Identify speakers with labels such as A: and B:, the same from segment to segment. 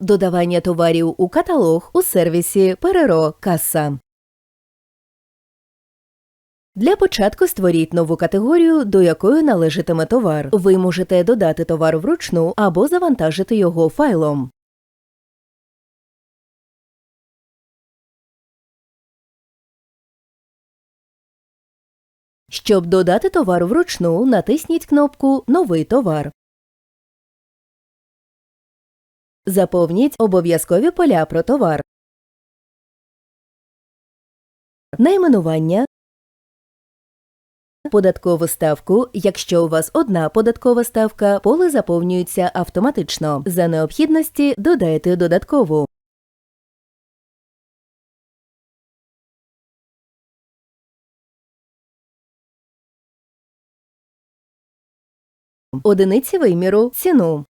A: Додавання товарів у каталог у сервісі Переро Каса. Для початку створіть нову категорію, до якої належатиме товар. Ви можете додати товар вручну або завантажити його файлом. Щоб додати товар вручну, натисніть кнопку Новий товар. Заповніть обов'язкові поля про товар. Найменування. Податкову ставку. Якщо у вас одна податкова ставка, поле заповнюється автоматично. За необхідності додайте додаткову. Одиниці виміру ціну.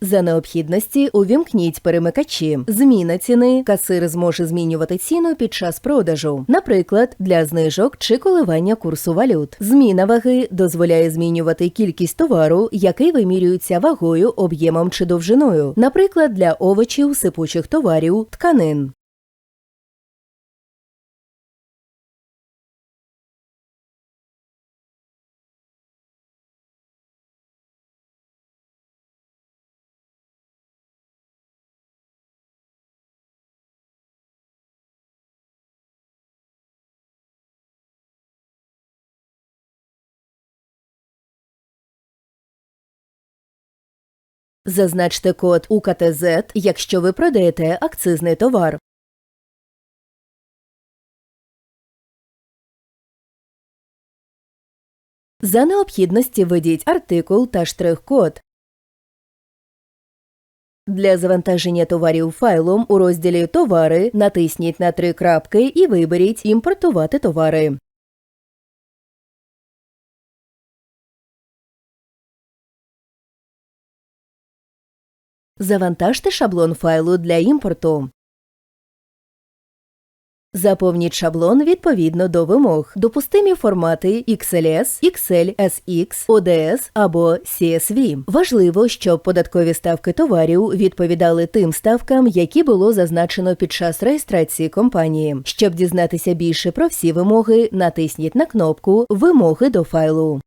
A: За необхідності увімкніть перемикачі. Зміна ціни. Касир зможе змінювати ціну під час продажу, наприклад, для знижок чи коливання курсу валют. Зміна ваги дозволяє змінювати кількість товару, який вимірюється вагою, об'ємом чи довжиною, наприклад, для овочів, сипучих товарів, тканин. Зазначте код УКТЗ, якщо ви продаєте акцизний товар. За необхідності введіть артикул та штрих-код. Для завантаження товарів файлом у розділі Товари натисніть на три крапки і виберіть Імпортувати товари. Завантажте шаблон файлу для імпорту. Заповніть шаблон відповідно до вимог. Допустимі формати XLS, XLSX, ODS або CSV. Важливо, щоб податкові ставки товарів відповідали тим ставкам, які було зазначено під час реєстрації компанії. Щоб дізнатися більше про всі вимоги, натисніть на кнопку Вимоги до файлу.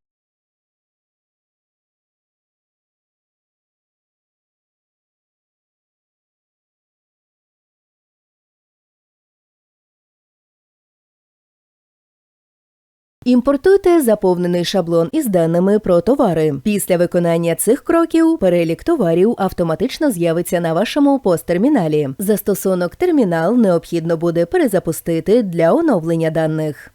A: Імпортуйте заповнений шаблон із даними про товари. Після виконання цих кроків перелік товарів автоматично з'явиться на вашому посттерміналі. Застосунок термінал необхідно буде перезапустити для оновлення даних.